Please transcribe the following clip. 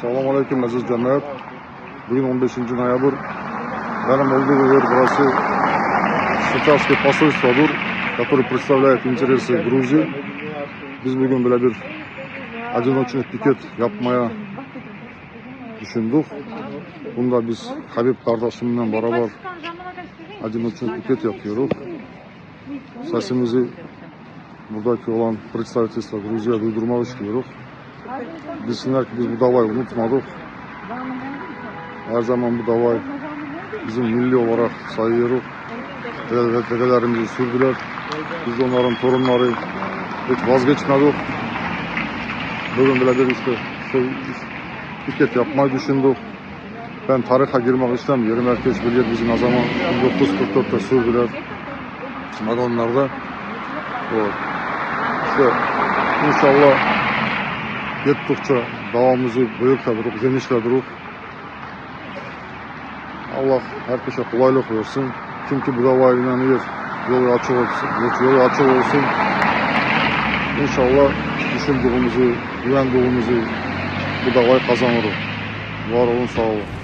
Assalamu alaikum aziz cemaat. Bugün 15 noyabr. Benim olduğum yer burası Сычавский посольствоdur, который представляет интересы Грузии. Biz bugün böyle bir одиночный пикет yapmaya düşündük. Bunda biz Habib kardeşimle beraber одиночный пикет yapıyoruz. Sesimizi buradaki olan представительство Gruziya duydurmak istiyoruz. Bilsinler ki biz bu davayı unutmadık. Her zaman bu davayı bizim milli olarak sayıyoruz. Dede- Dedelerimizi sürdüler. Biz de onların torunları hiç vazgeçmedik. Bugün böyle bir işte şey, piket yapmayı düşündük. Ben tarihe girmek istemiyorum. Herkes bilir bizi ne zaman 1944'te sürdüler. Vagonlarda. O, işte inşallah gittikçe davamızı büyükledirip, genişledirip Allah herkese kolaylık versin. Kim ki bu davaya inanıyor, yolu açık olsun, yolu açık olsun. İnşallah düşündüğümüzü, güvendiğimizi bu davayı kazanırız. Var olun, sağ olun.